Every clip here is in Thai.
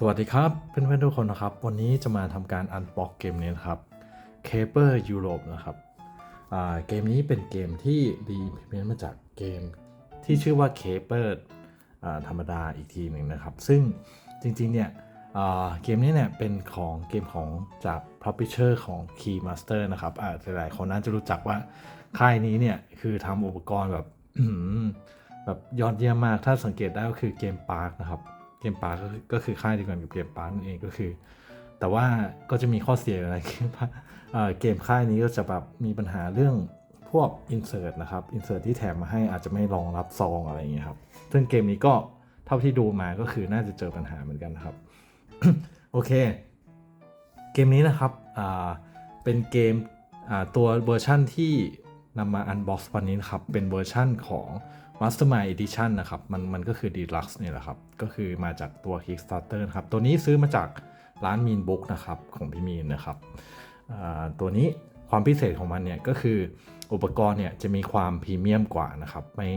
สวัสดีครับเพื่อนๆทุกคนนะครับ วันนี้จะมาทำการอันบ็อกเกมนี้นะครับ Caper Europe นะครับเกมนี้เป็นเกมที่ดีพิมพ์มาจากเกมที่ชื่อว่า Caper อ่าธรรมดาอีกทีหนึ่งนะครับ ซึ่งจริงๆเนี่ยเกมนี้เนี่ยเป็นของเกมของจาก Publisher ของ Keymaster นะครับหลายๆคนน่าจะรู้จักว่าค่ายนี้เนี่ยคือทำอุปกรณ์แบบแบบยอดเยี่ยมมากถ้าสังเกตได้ก็คือเกม Park นะครับ เกมปาร์ก็คือก็คือค่ายเดียวกันกับเกมปาร์นั่นเองก็คือ แต่ว่าก็จะมีข้อเสียนะเกมปาร์เกมค่ายนี้ก็จะแบบมีปัญหาเรื่องพวก insert นะครับ insert ที่แถมมาให้อาจจะไม่รองรับซองอะไรอย่างเงี้ยครับซึ่งเกมนี้ก็เท่าที่ดูมาก็คือน่าจะเจอปัญหาเหมือนกันนะครับโอเค เกมนี้นะครับเป็นเกมตัวเวอร์ชั่นที่นำมาอันบ็อกซ์วันนี้นครับเป็นเวอร์ชั่นของ Mastermind Edition นะครับมันมันก็คือ Deluxe นี่แหละครับ ก็คือมาจากตัว Kickstarter นะครับ ตัวนี้ซื้อมาจากร้าน Mean Book นะครับของพี่มีนนะครับตัวนี้ความพิเศษของมันเนี่ยก็คืออุปกรณ์เนี่ยจะมีความพรีเมียมกว่านะครับไม่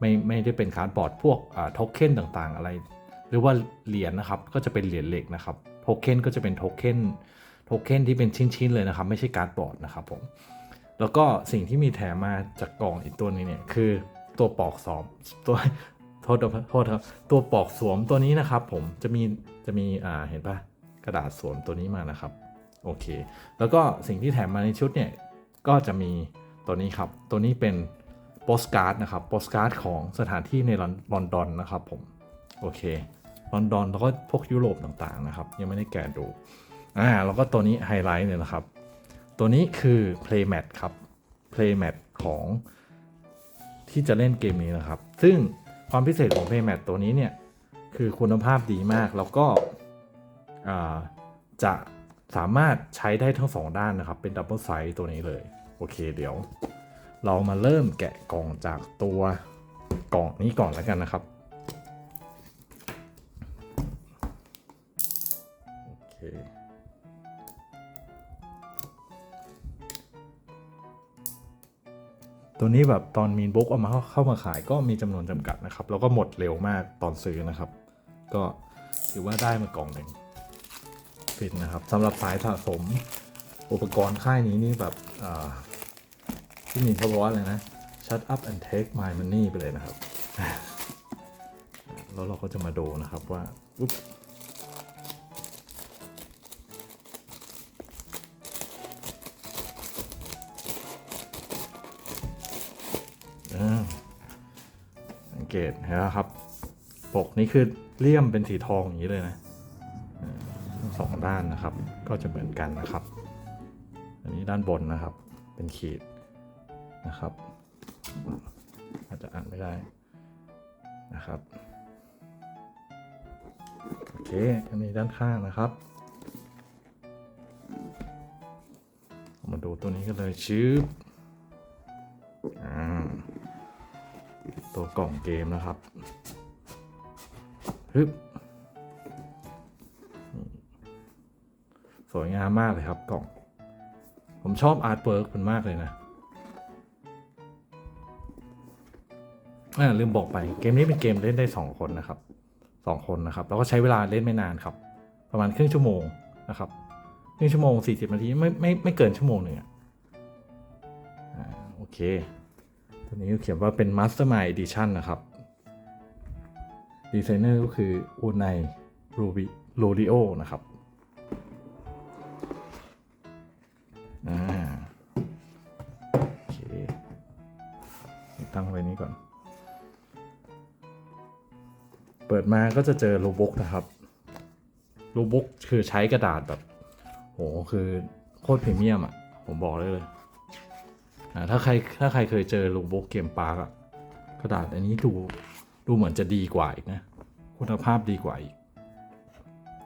ไม่ไม่ได้เป็นการ์ดบอร์ดพวกโทเค็นต่างๆ อะไร หรือว่าเหรียญนะครับก็จะเป็นเหรียญเหล็กนะครับโทเค็นก็จะเป็นโทเค็นโทเค็นที่เป็นชิ้นๆเลยนะครับ ไม่ใช่การ์ดบอร์ดนะครับผมแล้วก็สิ่งที่มีแถมมาจากกล่องอีกตัวนึงเนี่ยคือ ตัวปอกสอมตัวโทษครับโทษครับ ตัวปอกสวมตัวนี้นะครับ ผมจะมีจะมีอ่าเห็นปะกระดาษสวมตัวนี้มานะครับโอเค แล้วก็สิ่งที่แถมมาในชุดเนี่ยก็จะมีตัวนี้ครับ ตัวนี้เป็นโปสการ์ดนะครับโปสการ์ดของสถานที่ในลอนดอนนะครับผมโอเคลอนดอนแล้วก็พวกยุโรปต่างๆนะครับ ยังไม่ได้แกะดูอ่าแล้วก็ตัวนี้ไฮไลท์เนี่ยนะครับ ตัวนี้คือ playmat ครับ playmat ของ ที่จะเล่นเกมนี้นะครับ ซึ่งความพิเศษของ Paymat ตัวนี้เนี่ย คือคุณภาพดีมากแล้วก็จะสามารถใช้ได้ทั้งสองด้านนะครับ เป็นดับเบิลไซส์ตัวนี้เลย โอเคเดี๋ยว เรามาเริ่มแกะกล่องจากตัวกล่องนี้ก่อนแล้วกันนะครับ ตัวนี้แบบตอนมีนบุ๊กเอามาเข้ามาขายก็มีจำนวนจำกัดนะครับ แล้วก็หมดเร็วมากตอนซื้อนะครับ ก็ถือว่าได้มากล่องหนึ่งฟินนะครับสำหรับสายสะสมอุปกรณ์ค่ายนี้นี่แบบที่มีเขาบอกว่าอะไรนะ shut up and take my money ไปเลยนะครับ แล้วเราก็จะมาดูนะครับว่า เกตเห็นไหมครับ ปกนี้คือเลี่ยมเป็นสีทองอย่างนี้เลยนะสองด้านนะครับ ก็จะเหมือนกันนะครับ อันนี้ด้านบนนะครับ เป็นขีดนะครับ อาจจะอ่านไม่ได้นะครับ โอเค อันนี้ด้านข้างนะครับมาดูตัวนี้กันเลยชืบอ่ ตัวกล่องเกมนะครับฮึบสวยงามมากเลยครับกล่อง ผมชอบอาร์ตเวิร์กมันมากเลยนะอ่าลืมบอกไปเกมนี้เป็นเกมเล่นได้ 2 คนนะครับ 2 คนนะครับ แล้วก็ใช้เวลาเล่นไม่นานครับ ประมาณครึ่งชั่วโมงนะครับครึ่งชั่วโมง 40 นาทีไม่ไม่ไม่เกินชั่วโมงหนึ่งอะอ่าโอเค ตัวนี้เขียนว่าเป็น Mastermind Edition นะครับดีไซเนอร์ก็คืออูไนรูบิโรดิโอนะครับอ่าโอเคตั้งไว้นี้ก่อน เปิดมาก็จะเจอโลบุ๊กนะครับโลบุ๊กคือใช้กระดาษแบบโหคือโคตรพรีเมียมอะ ผมบอกได้เลย ถ้าใครถ้าใครเคยเจอโลบุ๊กเกมปาร์กอะกระดาษอันนี้ดูดูเหมือนจะดีกว่าอีกนะ คุณภาพดีกว่าอีก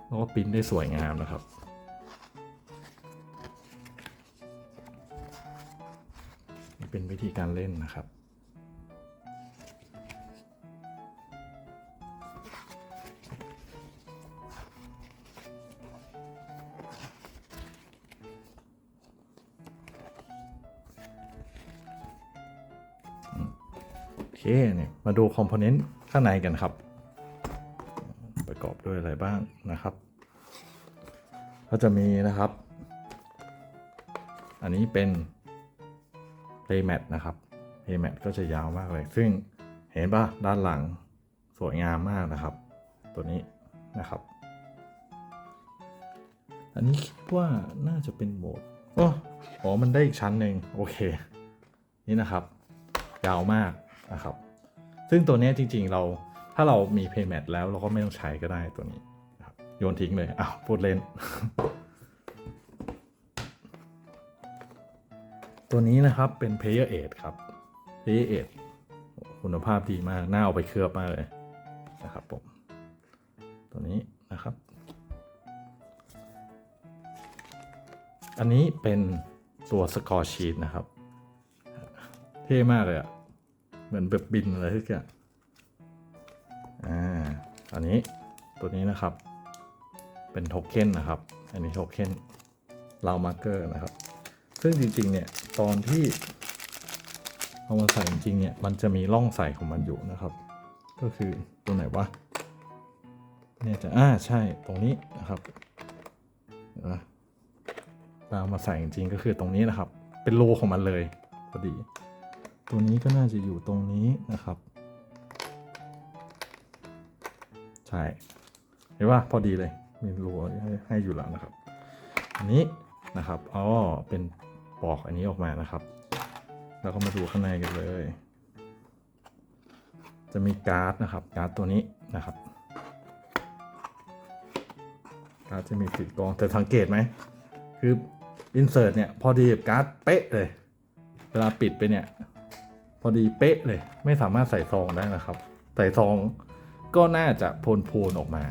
แล้วก็ปริ้นได้สวยงามนะครับ เป็นวิธีการเล่นนะครับ เคเนี่ยมาดูคอมโพเนนต์ข้างในกันครับปิดกอบด้วยอะไรบ้างนะครับ ก็จะมีนะครับ อันนี้เป็น playmat นะครับ playmat ก็จะยาวมากเลย ซึ่งเห็นปะด้านหลังสวยงามมากนะครับ ตัวนี้นะครับ อันนี้คิดว่าน่าจะเป็นโหมดอ๋อมันได้อีกชั้นหนึ่งโอเค นี่นะครับ ยาวมาก นะครับ ซึ่งตัวนี้จริงๆเราถ้าเรามี paymat แล้วเราก็ไม่ต้องใช้ก็ได้ตัวนี้โยนทิ้งเลยอ้าวพูดเล่น ตัวนี้นะครับเป็น player aid ครับ player aid คุณภาพดีมากน่าเอาไปเคลือบมากเลยนะครับผมตัวนี้นะครับ อันนี้เป็นตัวสกอร์ชีตนะครับ เท่มากเลยอะ เหมือนแบบบินอะไรทุกอย่างอ่าอันนี้ตัวนี้นะครับ เป็นโทเค็นนะครับ อันนี้โทเค็นลาวมาร์เกอร์นะครับ ซึ่งจริงๆเนี่ยตอนที่เอามาใส่จริงๆเนี่ยมันจะมีร่องใส่ของมันอยู่นะครับ ก็คือตัวไหนวะเนี่ยจะอ่าใช่ตรงนี้นะครับนะเรามาใส่จริงก็คือตรงนี้นะครับ เป็นรูของมันเลยพอดี ตัวนี้ก็น่าจะอยู่ตรงนี้นะครับ ใช่ เห็นว่าพอดีเลย มีรูให้ให้อยู่แล้วนะครับ อันนี้นะครับอ๋อเป็นปอกอันนี้ออกมานะครับ แล้วก็มาดูข้างในกันเลย จะมีการ์ดนะครับ การ์ดตัวนี้นะครับการ์ดจะมีติดกองแต่สังเกตไหม คืออินเสิร์ตเนี่ย พอดีกับการ์ดเป๊ะเลย เวลาปิดไปเนี่ย พอดีเป๊ะเลย ไม่สามารถใส่ซองได้นะครับ ใส่ซองก็น่าจะโพนๆออกมา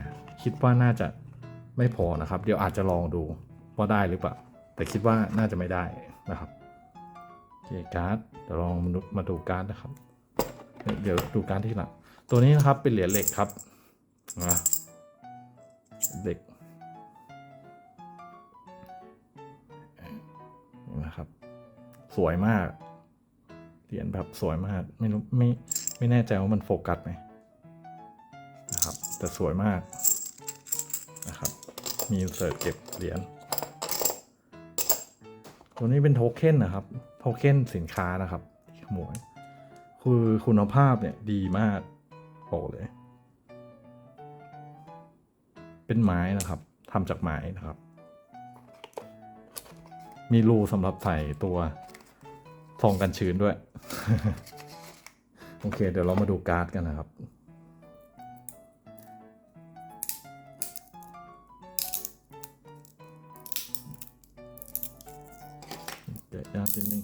คิดว่าน่าจะไม่พอนะครับ เดี๋ยวอาจจะลองดูว่าได้หรือเปล่า แต่คิดว่าน่าจะไม่ได้นะครับโอเคการ์ดเดี๋ยวลองมาดูการ์ดนะครับ เดี๋ยวดูการ์ดที่หลังตัวนี้นะครับเป็นเหรียญเหล็กครับนะเหล็กนะครับ สวยมาก เหรียญแบบสวยมาก ไม่รู้ไม่ไม่แน่ใจว่ามันโฟกัสไหมนะครับ แต่สวยมากนะครับ มีอินเสิร์ตเก็บเหรียญตัวนี้เป็นโทเค็นนะครับ โทเค็นสินค้านะครับที่ขโมยคือคุณภาพเนี่ยดีมากบอกเลย เป็นไม้นะครับทำจากไม้นะครับ มีรูสำหรับใส่ตัว ซองกันชื้นด้วย โอเค เดี๋ยวเรามาดูการ์ดกันนะครับแกะยากนิดนึง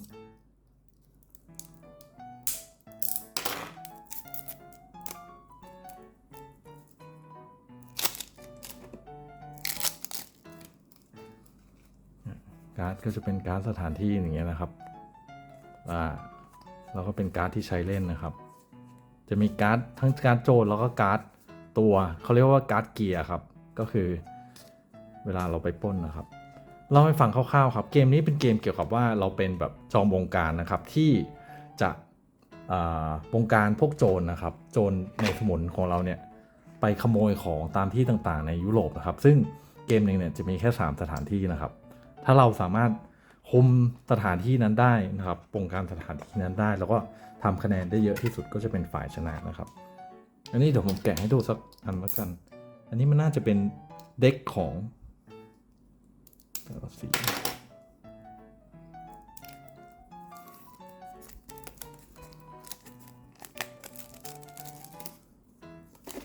การ์ดก็จะเป็นการ์ดสถานที่อย่างเงี้ยนะครับ อ่าแล้วก็เป็นการ์ดที่ใช้เล่นนะครับ จะมีการ์ดทั้งการ์ดโจรแล้วก็การ์ดตัวเขาเรียกว่าการ์ดเกียร์ครับ ก็คือเวลาเราไปป้นนะครับเล่าให้ฟังคร่าวๆครับ เกมนี้เป็นเกมเกี่ยวกับว่าเราเป็นแบบจอมบงการนะครับ ที่จะอ่าบงการพวกโจรนะครับ โจรในสมุนของเราเนี่ยไปขโมยของตามที่ต่างๆ ในยุโรปนะครับ ซึ่งเกมหนึ่งเนี่ยจะมีแค่ 3 สถานที่นะครับ ถ้าเราสามารถ คุมสถานที่นั้นได้นะครับบงการสถานที่นั้นได้ แล้วก็ทำคะแนนได้เยอะที่สุดก็จะเป็นฝ่ายชนะนะครับ อันนี้เดี๋ยวผมแกะให้ดูสักอันละกัน อันนี้มันน่าจะเป็นเด็กของสี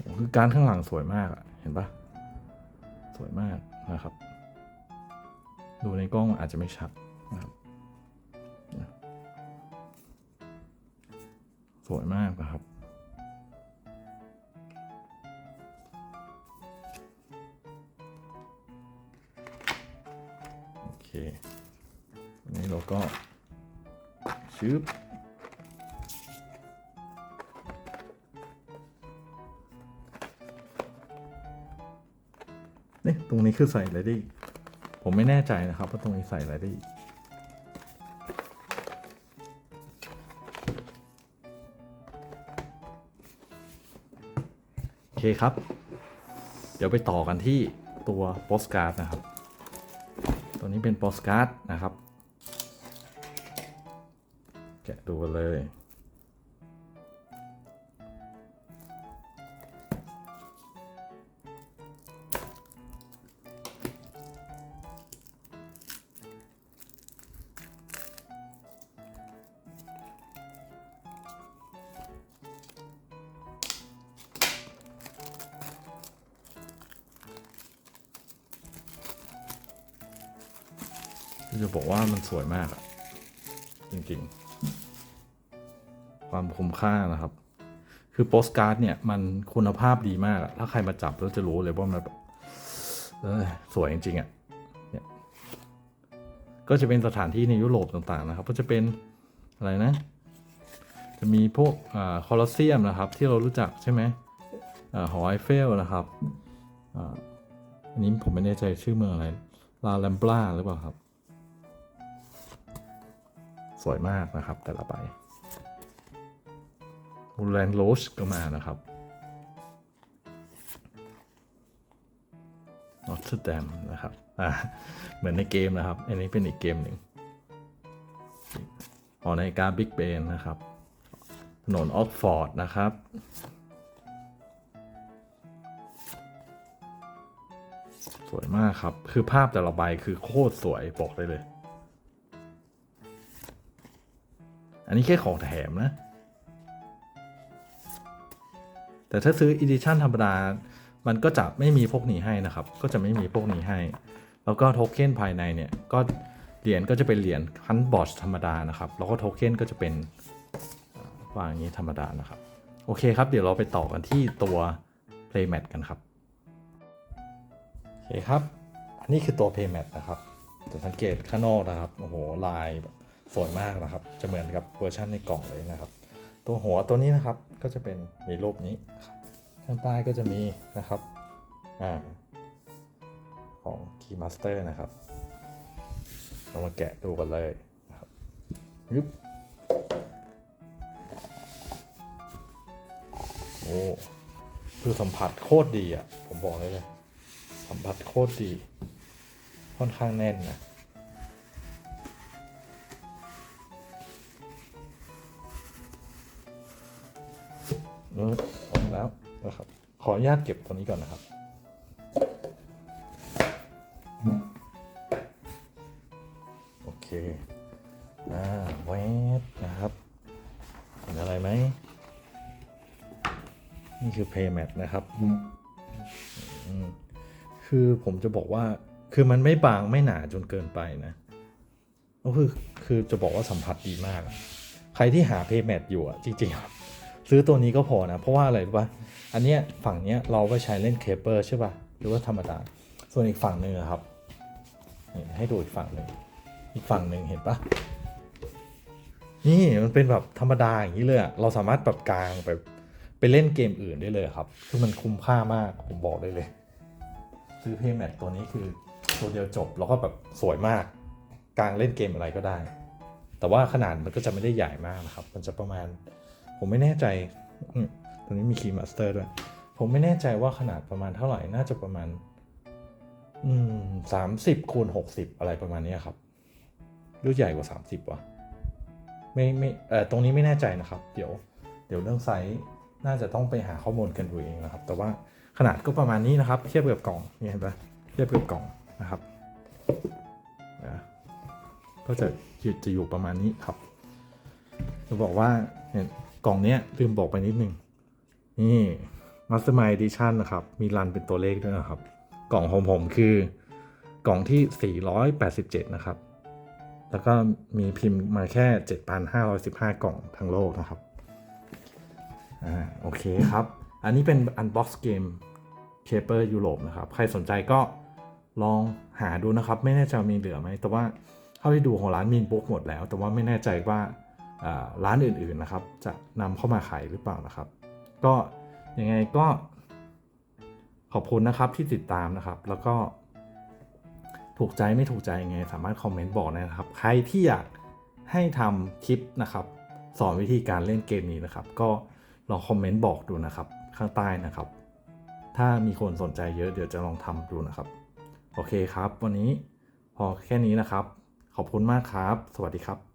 โอ้โหคือการข้างหลังสวยมากอะเห็นปะสวยมากนะครับ ดูในกล้องอาจจะไม่ชัด วยมากนะครับ โอเคอันนี้เราก็ชืบนี่ตรงนี้คือใส่อะไรได้อีผมไม่แน่ใจนะครับว่าตรงนี้ใส่อะไรได้ เคครับ เดี๋ยวไปต่อกันที่ตัวโปสการ์ดนะครับ ตัวนี้เป็นโปสการ์ดนะครับ แกะดูกันเลย จะบอกว่ามันสวยมากอะจริงๆ ความคุ้มค่านะครับ คือโปสการ์ดเนี่ยมันคุณภาพดีมากอะถ้าใครมาจับแล้วจะรู้เลยว่ามันแบบสวยจริงๆอะเนี่ยก็จะเป็นสถานที่ในยุโรปต่างๆนะครับ ก็จะเป็นอะไรนะ จะมีพวกอคอลอสเซียมนะครับ ที่เรารู้จักใช่ไหมอหอไอเฟลนะครับอ,อันนี้ผมไม่แน่ใจชื่อเมืองอะไรลาแลมปลาหรือเปล่าครับ สวยมากนะครับ แต่ละใบมูแลนโรชก็มานะครับนอตเทอร์แดมนะครับอ่าเหมือนในเกมนะครับ อันนี้เป็นอีกเกมหนึ่งหอนาฬิการบิ๊กเบนนะครับ ถนนออกฟอร์ดนะครับสวยมากครับ คือภาพแต่ละใบคือโคตรสวยบอกได้เลย นนี้แค่ของแถมนะ แต่ถ้าซื้ออีดิชั่นธรรมดา มันก็จะไม่มีพวกนี้ให้นะครับ ก็จะไม่มีพวกนี้ให้ แล้วก็โทเค็นภายในเนี่ย ก็เหรียญก็จะเป็นเหรียญคันบอร์ดธรรมดานะครับ แล้วก็โทเค็นก็จะเป็นวางอย่างนี้ธรรมดานะครับ โอเคครับ เดี๋ยวเราไปต่อกันที่ตัว playmat กันครับ โอเคครับ อันนี้คือตัว playmat นะครับจะสังเกตข้างนอกนะครับ โอ้โห ลายแบบ สวยมากนะครับ จะเหมือนกับเวอร์ชันในกล่องเลยนะครับ ตัวหัวตัวนี้นะครับก็จะเป็นมีรูปนี้ข้างใต้ก็จะมีนะครับอ่าของ Keymaster นะครับเรามาแกะดูกันเลยนะครับยึบโอ้คือสัมผัสโคตรดีอะ ผมบอกเลยเลยสัมผัสโคตรดี ค่อนข้างแน่นนะ ออออกแล้วนะครับ ขออนุญาตเก็บตัวนี้ก่อนนะครับ โอเคอ่าแวบนะครับ เห็นอะไรไหม นี่คือ paymat นะครับอืมคือผมจะบอกว่า คือมันไม่บางไม่หนาจนเกินไปนะก็คือ คือจะบอกว่าสัมผัสดีมาก ใครที่หา paymat อยู่อะจริงๆครับ ซื้อตัวนี้ก็พอนะ เพราะว่าอะไรรู้ป่ะอันเนี้ยฝั่งเนี้ยเราไปใช้เล่นเคเปอร์ใช่ป่ะหรือว่าธรรมดา ส่วนอีกฝั่งหนึ่งครับให้ดูอีกฝั่งหนึ่งอีกฝั่งหนึ่งเห็นปะนี่มันเป็นแบบธรรมดาอย่างนี้เลยอะเราสามารถแบบกลางไปไปเล่นเกมอื่นได้เลยครับ คือมันคุ้มค่ามากผมบอกได้เลย ซื้อเพย์แมทตัวนี้คือตัวเดียวจบแล้วก็แบบสวยมาก กลางเล่นเกมอะไรก็ได้ แต่ว่าขนาดมันก็จะไม่ได้ใหญ่มากนะครับ มันจะประมาณ ผมไม่แน่ใจตัวนี้มีคีย์มาสเตอร์ด้วย ผมไม่แน่ใจว่าขนาดประมาณเท่าไหร่ น่าจะประมาณ อืมสามสิบคูณหกสิบอะไรประมาณนี้ครับหรือใหญ่กว่าสามสิบวะไม่ไม่เอ่อตรงนี้ไม่แน่ใจนะครับ เดี๋ยว เดี๋ยวเรื่องไซส์น่าจะต้องไปหาข้อมูลกันดูเองนะครับ แต่ว่าขนาดก็ประมาณนี้นะครับ เทียบกับกล่องนี่เห็นปะเทียบกับกล่องนะครับก็จะจะอยู่ประมาณนี้ครับจะบอกว่าเนี่ย กล่องเนี้ยลืมบอกไปนิดนึง นี่ Mastermind Edition นะครับ มีรันเป็นตัวเลขด้วยนะครับ กล่องของผมคือกล่องที่ 487 นะครับ แล้วก็มีพิมพ์มาแค่ 7,515 กล่องทั้งโลกนะครับ อ่า โอเคครับ อันนี้เป็น Unbox Game Caper Europe นะครับ ใครสนใจก็ลองหาดูนะครับ ไม่แน่ใจมีเหลือไหม แต่ว่าเท่าที่ดูของร้านมีบุ๊กหมดแล้ว แต่ว่าไม่แน่ใจว่า ร้านอื่นๆนะครับ จะนำเข้ามาขายหรือเปล่านะครับ ก็ยังไงก็ขอบคุณนะครับที่ติดตามนะครับ แล้วก็ ถูกใจไม่ถูกใจยังไง สามารถคอมเมนต์บอกได้นะครับ ใครที่อยากให้ทำคลิปนะครับ สอนวิธีการเล่นเกมนี้นะครับ ก็ลองคอมเมนต์บอกดูนะครับ ข้างใต้นะครับ ถ้ามีคนสนใจเยอะเดี๋ยวจะลองทำดูนะครับ โอเคครับ วันนี้พอแค่นี้นะครับ ขอบคุณมากครับ สวัสดีครับ